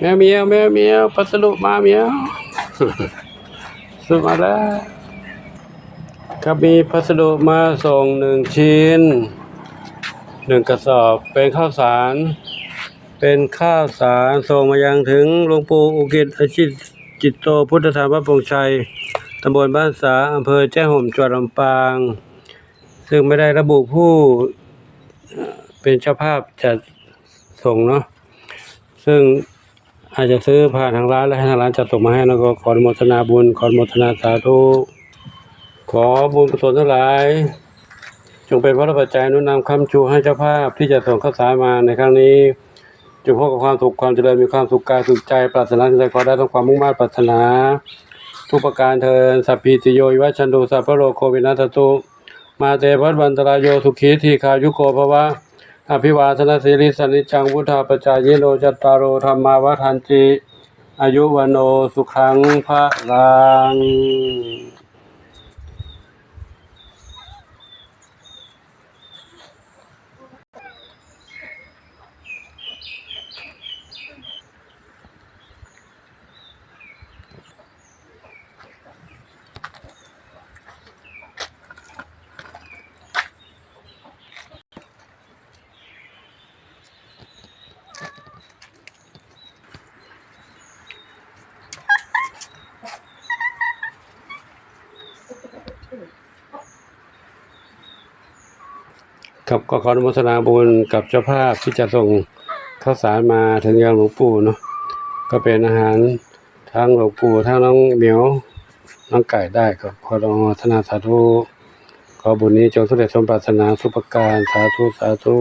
แมวเมียวแมวเมียวพัสดุมาเมียวสุดมาแล้ว ครับมีพัสดุมาส่งหนึ่งชิ้นหนึ่งกระสอบเป็นข้าวสาร เป็นข้าวสารส่งมายังถึงหลวงปู่อุกิจอาชิตจิตโตพุทธธรรมวัดปงชัยตำบลบ้านสาอำเภอแจ้ห่มจังหวัดลำปาง ซึ่งไม่ได้ระบุผู้เป็นเจ้าภาพจัดส่งเนาะซึ่ง อาจจะซื้อผ่านทางร้านและให้ทางร้านจัดส่งมาให้แล้วก็ขออนุโมทนาบุญขออนุโมทนาสาธุขอบุญกุศลทั้งหลาย จงเป็นพระปัจจัยนุนนำคำชูให้เจ้าภาพที่จะส่งข้าวสารมาในครั้งนี้จงพบกับความสุขความเจริญมีความสุขกายสุขใจปรารถนาสิ่งใดขอได้ต้งความมุ่งมั่นปรารถนา ทุกประการเทินสัพพิติโยวิวัชชันตุสัพพโลกโควินัสตุมาเตวัดวันตรายโยสุขีทีขายุโกภวะ อภิวาทนาสิริสนิจังวุธาปจายโรจัตตารโอธรรมาวทันจิอายุวันโนสุขังพระลัง ครับก็ขออนุโมทนาบุญกับเจ้าภาพที่จะส่งข้าวสารมาถึงยังหลวงปู่เนาะก็เป็นอาหารทั้งหลวงปู่ทั้งน้องเหมียวน้องไก่ได้ก็ขออนุโมทนาสาธุขอบุญนี้จงสำเร็จสมปรารถนาสุปการสาธุสาธุ